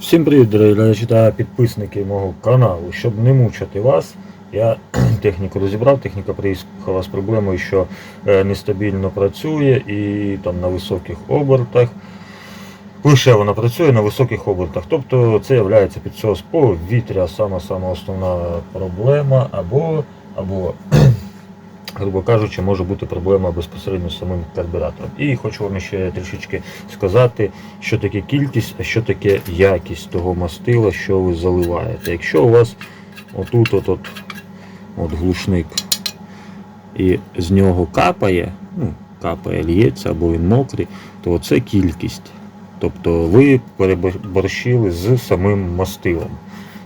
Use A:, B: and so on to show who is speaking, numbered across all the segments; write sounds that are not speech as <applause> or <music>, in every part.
A: Всім привіт, дорогі та підписники мого каналу. Щоб не мучити вас, я <clears throat> техніку розібрав. Техніка приїхала з проблемою, що е, нестабільно працює і там на високих обертах. Лише вона працює на високих обертах. Тобто це є підсос повітря, сама сама основна проблема, або, або грубо кажучи, може бути проблема безпосередньо з самим карбюратором. І хочу вам ще трішечки сказати, що таке кількість, а що таке якість того мастила, що ви заливаєте. Якщо у вас отут от, от, от глушник і з нього капає, ну, капає, лється або він мокрий, то це кількість. Тобто ви переборщили з самим мастилом.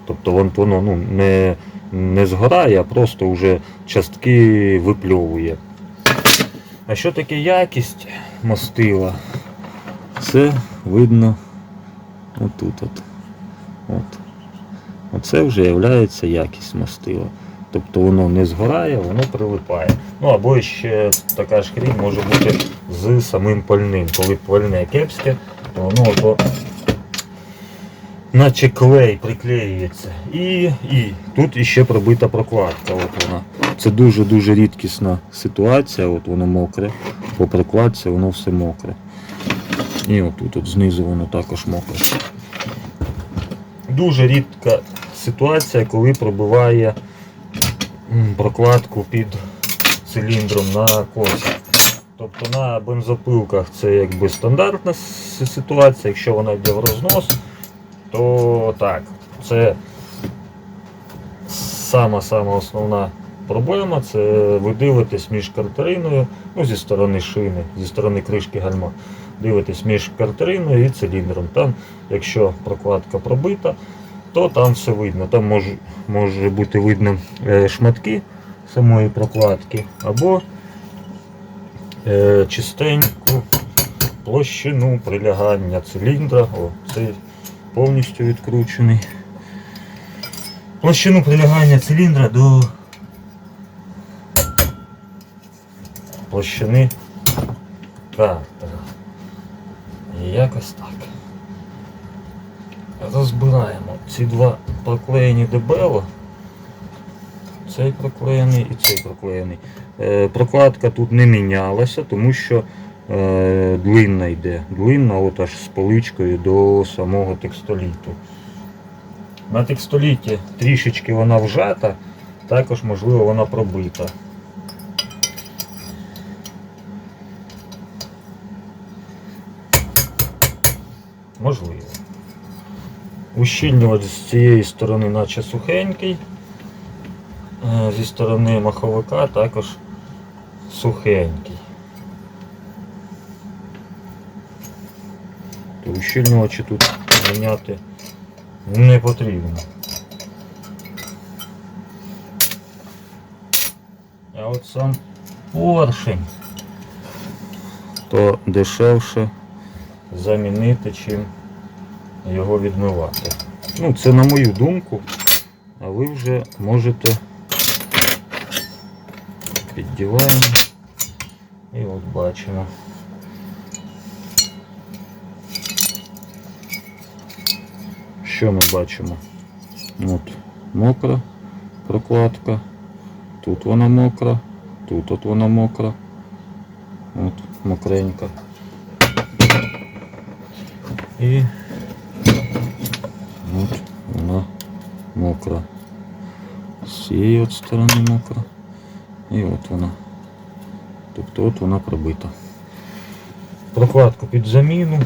A: Тобто воно ну, не, не згорає, а просто вже частки випльовує. А що таке якість мастила? Це видно отут. От. От. Оце вже є якість мастила. Тобто воно не згорає, воно прилипає. Ну або ще така ж хрінь може бути з самим пальним. Коли пальне кепське, то воно наче клей приклеюється. І, і тут іще пробита прокладка. От вона. Це дуже-дуже рідкісна ситуація, от воно мокре. По прокладці воно все мокре. І отут от знизу воно також мокре. Дуже рідка ситуація, коли пробиває прокладку під циліндром на косі. Тобто на бензопилках це якби стандартна ситуація, якщо вона йде в рознос, то так, це сама-сама основна проблема це ви дивитесь між картериною, ну зі сторони шини, зі сторони кришки гальма. Дивитесь між картериною і циліндром. Там, якщо прокладка пробита, то там все видно. Там може, може бути видно е, шматки самої прокладки або е, чистеньку площину прилягання циліндра. О, цей повністю відкручений. Площину прилягання циліндра до площини картера. І якось так. Розбираємо ці два проклеєні дебело. Цей проклеєний і цей проклеєний. Е, прокладка тут не мінялася, тому що длинна йде. Длинна от аж з поличкою до самого текстоліту. На текстоліті трішечки вона вжата, також можливо вона пробита. Можливо. Ущільнювач з цієї сторони наче сухенький. Е, Зі сторони маховика також сухенький. То ущільнювачі тут міняти не потрібно. А от сам поршень то дешевше замінити, чим його відмивати. Ну, це на мою думку, а ви вже можете піддіваємо і от бачимо. Що ми бачимо? От мокра прокладка, тут вона мокра, тут от вона мокра, от мокренька. І от вона мокра. З цієї от сторони мокра. І от вона. Тобто от вона пробита. Прокладку під заміну.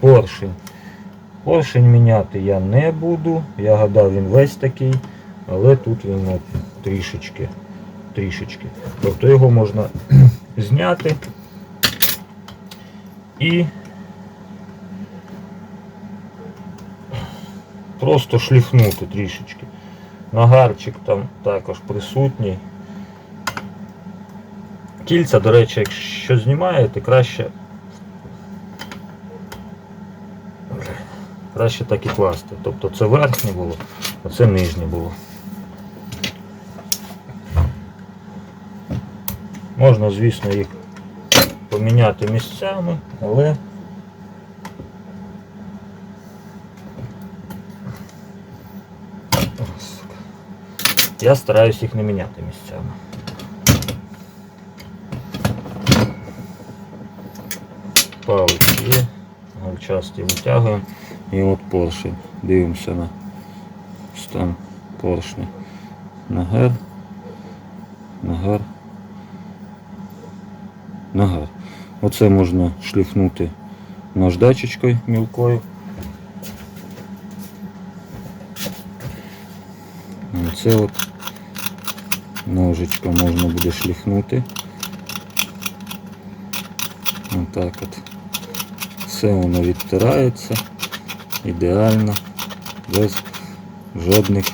A: Поршень. Поршень міняти я не буду. Я гадав він весь такий, але тут він трішечки. Трішечки. Тобто його можна <clears throat> зняти і просто шліфнути трішечки. Нагарчик там також присутній. Кільця, до речі, якщо знімаєте, краще краще так і класти. Тобто це верхнє було, а це нижнє було. Можна, звісно, їх поміняти місцями, але я стараюсь їх не міняти місцями. Палички є, гальчасті витягуємо. І от поршень. Дивимося на стан поршня. Нагар, нагар, нагар. Оце можна шліфнути наждачечкою мілкою. Це от ножичком можна буде шліфнути. Отак от. Все воно відтирається ідеально, без жодних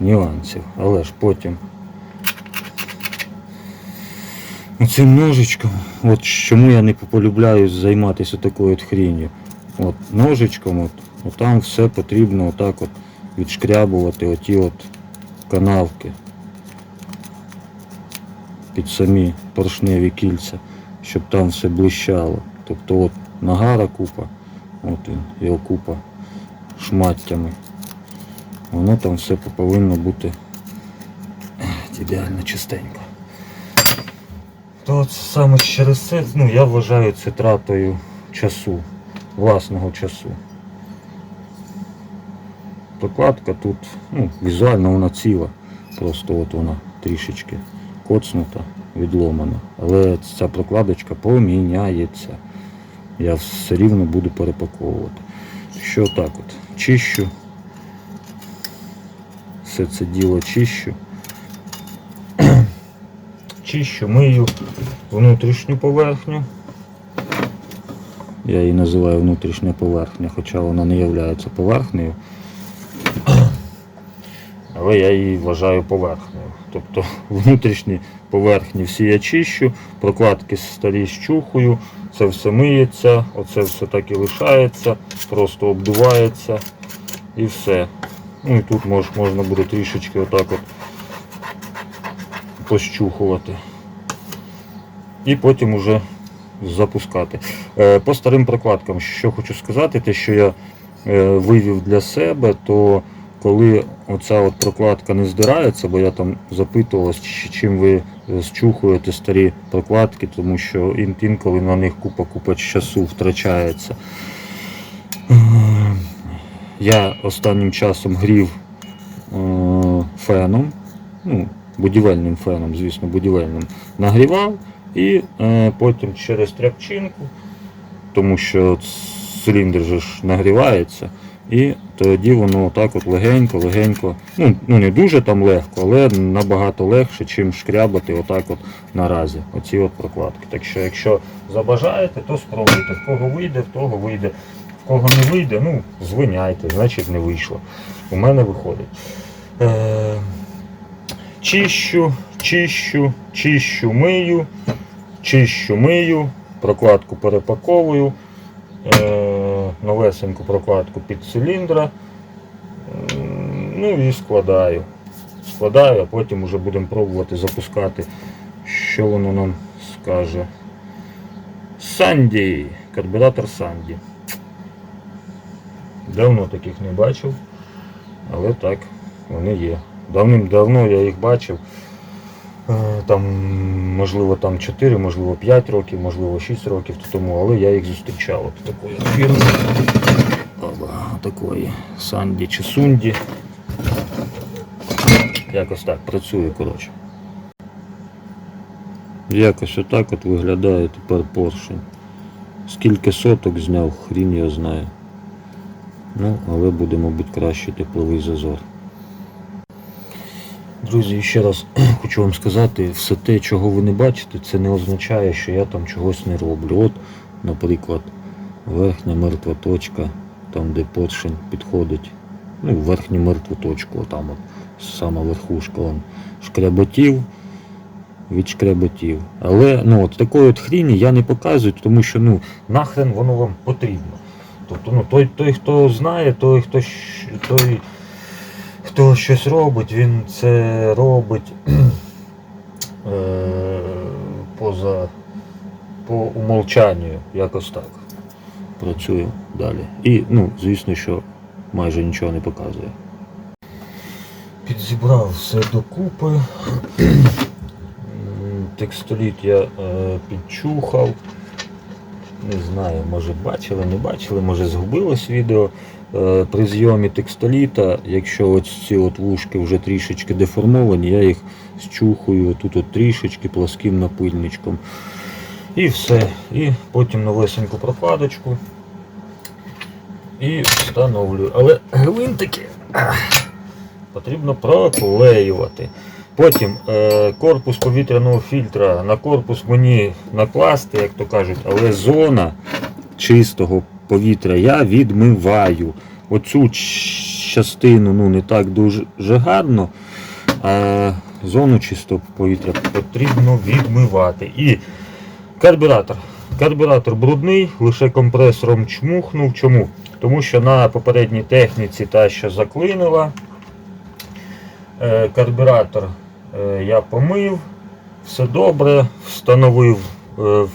A: нюансів. Але ж потім цим ножичком, от чому я не полюбляю займатися такою от хрінью. От ножичком, от, от там все потрібно отак от відшкрябувати оті от канавки під самі поршневі кільця, щоб там все блищало. Тобто от нагара купа, от він, його купа шматтями. Воно там все повинно бути ідеально чистенько. То саме через це, ну я вважаю це тратою часу, власного часу. Прокладка тут, ну, візуально вона ціла, просто от вона трішечки коцнута, відломана. Але ця прокладочка поміняється. Я все рівно буду перепаковувати. Що так от, чищу. Все це діло чищу. <clears throat> Чищу, мию внутрішню поверхню. Я її називаю внутрішня поверхня, хоча вона не є поверхнею. Але я її вважаю поверхнею. Тобто внутрішні поверхні всі я чищу, прокладки старі щухую, це все миється, оце все так і лишається, просто обдувається і все. Ну і тут мож, можна буде трішечки отак от пощухувати. І потім уже запускати. Е, По старим прокладкам, що хочу сказати, те, що я е, вивів для себе, то коли оця от прокладка не здирається, бо я там запитувалась, чим ви е, зчухуєте старі прокладки, тому що інколи на них купа-купа часу втрачається. Е, Я останнім часом грів е, феном, ну, будівельним феном, звісно, будівельним, нагрівав і потім через тряпчинку, тому що циліндр же ж нагрівається, і тоді воно отак от легенько, легенько, ну, ну не дуже там легко, але набагато легше, чим шкрябати отак от наразі, оці от прокладки. Так що, якщо забажаєте, то спробуйте. В кого вийде, в того вийде. В кого не вийде, ну, звиняйте, значить не вийшло. У мене виходить. Е, чищу, чищу, чищу, мию, чищу, мию, прокладку перепаковую, е, новесеньку прокладку під циліндра. Ну і складаю. Складаю, а потім вже будемо пробувати запускати, що воно нам скаже. Санді, карбюратор Санді. Давно таких не бачив, але так, вони є. Давним-давно я їх бачив. Е, Там, можливо, там 4, можливо 5 років, можливо 6 років тому, але я їх зустрічав. От такої фірми. Такої Санді чи Сунді. Якось так працює, коротше. Якось отак от виглядає тепер поршень. Скільки соток зняв, хрін я знаю. Ну, але буде, мабуть, краще тепловий зазор. Друзі, ще раз <clears throat> хочу вам сказати, все те, чого ви не бачите, це не означає, що я там чогось не роблю. От, наприклад, верхня мертва точка, там де поршень підходить, ну, верхню мертву точку, там от, сама верхушка, он, шкряботів, відшкряботів. Але ну, от, такої от хріні я не показую, тому що ну, нахрен воно вам потрібно. Тобто, ну, той, той, хто знає, той, хто, той, хто щось робить, він це робить <clears throat> е, поза по умолчанню, якось так. Працюю далі. І, ну, звісно, що майже нічого не показує. Підзібрав все докупи. <clears throat> Текстоліт я е, підчухав. Не знаю, може бачили, не бачили, може згубилось відео. Е, при зйомі текстоліта, якщо ось ці от вушки вже трішечки деформовані, я їх зчухую тут от трішечки плоским напильничком. І все. І потім новесеньку прокладочку. І встановлюю. Але гвинтики потрібно проклеювати. Потім е, корпус повітряного фільтра на корпус мені накласти, як то кажуть, але зона чистого повітря я відмиваю. Оцю частину ну, не так дуже гарно, а зону чистого повітря потрібно відмивати. І карбюратор. Карбюратор брудний, лише компресором чмухнув. Чому? Тому що на попередній техніці та, що заклинила, е, карбюратор я помив, все добре, встановив, е,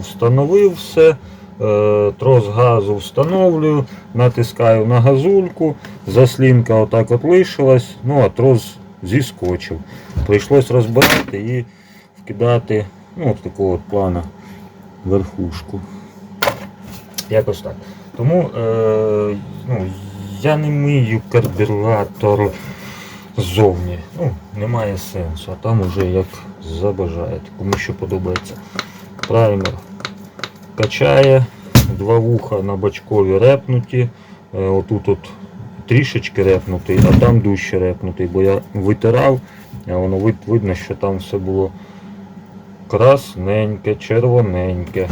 A: встановив все, е, трос газу встановлюю, натискаю на газульку, заслінка отак от лишилась, ну а трос зіскочив. Прийшлось розбирати і вкидати ну, от такого от плана верхушку. Якось так. Тому е, ну, я не мию карбюратор ззовні. Ну, немає сенсу, а там уже як забажаєте. Кому що подобається. Праймер качає, два вуха на бачкові репнуті. Е, отут от трішечки репнутий, а там дужче репнутий, бо я витирав, а воно вид- видно, що там все було красненьке, червоненьке.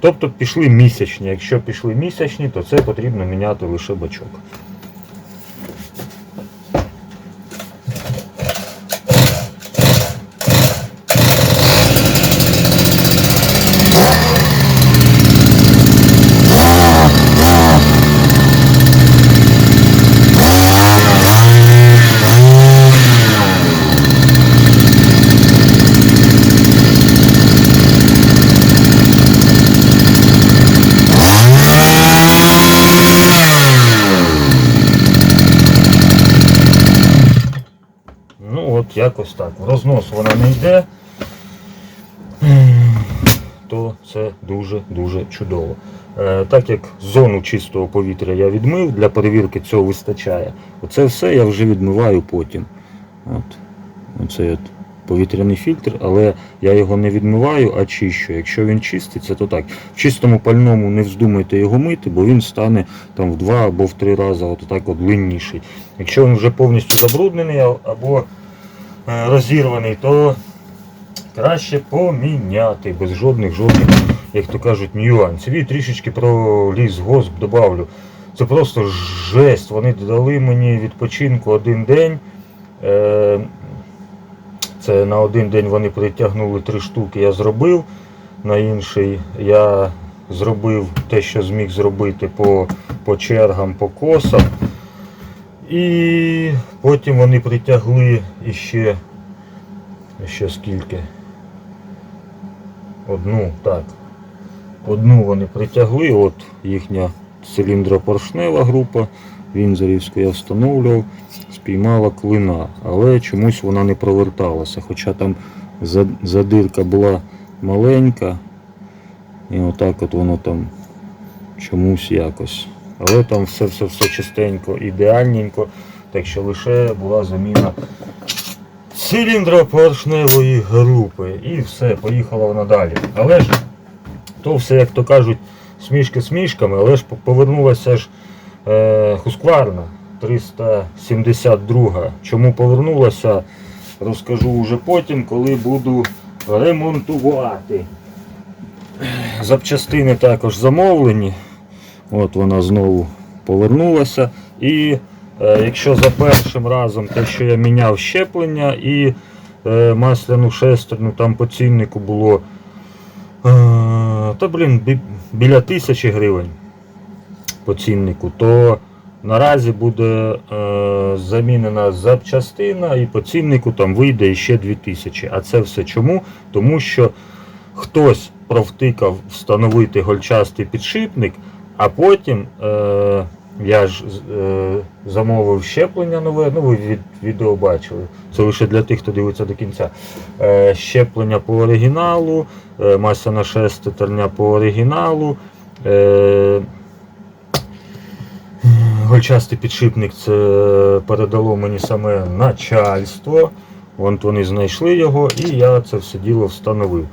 A: Тобто пішли місячні. Якщо пішли місячні, то це потрібно міняти лише бачок. Ну от якось так. В рознос вона не йде, то це дуже-дуже чудово. Е, так як зону чистого повітря я відмив, для перевірки цього вистачає. Оце все я вже відмиваю потім. От. Оце от повітряний фільтр, але я його не відмиваю, а чищу. Якщо він чиститься, то так. В чистому пальному не вздумайте його мити, бо він стане там в два або в три рази от так от длинніший. Якщо він вже повністю забруднений або розірваний, то краще поміняти без жодних жодних, як то кажуть, нюансів. І трішечки про лісгосп добавлю. Це просто жесть. Вони дали мені відпочинку один день. Е, Це на один день вони притягнули три штуки, я зробив. На інший я зробив те, що зміг зробити по, по чергам, по косам. І потім вони притягли іще, іще скільки. Одну, так. Одну вони притягли, от їхня циліндропоршнева група, Вінзорівську я встановлював, спіймала клина, але чомусь вона не проверталася, хоча там задирка була маленька, і отак от воно там чомусь якось. Але там все-все-все чистенько, ідеальненько, так що лише була заміна циліндропоршневої групи. І все, поїхала вона далі. Але ж то все, як то кажуть, смішки смішками, але ж повернулася ж е, Хускварна 372. Чому повернулася, розкажу вже потім, коли буду ремонтувати. Запчастини також замовлені. От вона знову повернулася. І е, якщо за першим разом те, що я міняв щеплення і е, масляну шестерню, там по ціннику було е, та блін, бі- біля тисячі гривень по ціннику, то наразі буде е, замінена запчастина і по ціннику там вийде ще 2000. А це все чому? Тому що хтось провтикав встановити гольчастий підшипник, а потім е, Я ж е, замовив щеплення нове, ну ви від, відео бачили. Це лише для тих, хто дивиться до кінця. Е, щеплення по оригіналу, е, маса на шестерня по оригіналу. Е, Гольчастий підшипник це передало мені саме начальство. Вон вони знайшли його, і я це все діло встановив.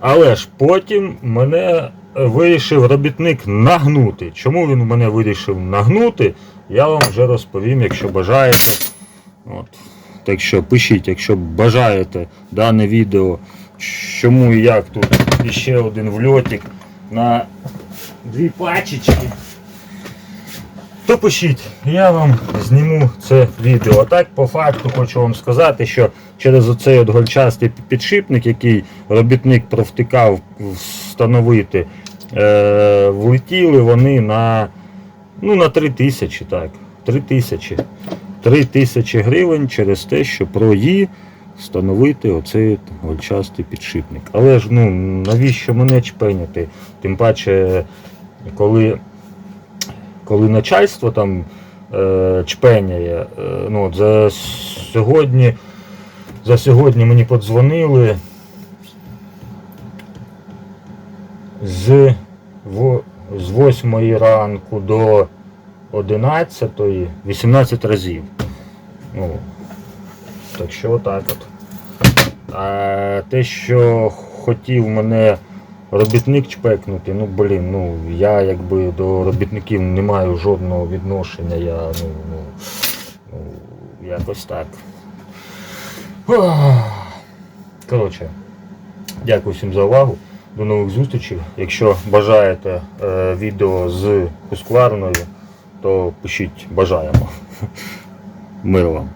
A: Але ж потім мене вирішив робітник нагнути. Чому він мене вирішив нагнути, я вам вже розповім, якщо бажаєте. От. Так що пишіть, якщо бажаєте дане відео, чому і як тут іще один вльотик на дві пачечки. То пишіть, я вам зніму це відео. А так, по факту, хочу вам сказати, що через оцей от гольчастий підшипник, який робітник провтикав встановити, е, влетіли вони на, ну, на 3 тисячі, так. 3 тисячі. 3 тисячі гривень через те, що про її встановити оцей гольчастий підшипник. Але ж ну, навіщо мене чпеняти? Тим паче, коли коли начальство там е, чпеняє, е, ну, за сьогодні, за сьогодні мені подзвонили з, з 8 ранку до 11, 18 разів. Ну, так що отак от. А те, що хотів мене робітник чпекнути, ну блін, ну я якби до робітників не маю жодного відношення, я ну, ну, ну якось так. Коротше, дякую всім за увагу. До нових зустрічей. Якщо бажаєте е, відео з Husqvarna, то пишіть бажаємо. <laughs> Мир вам.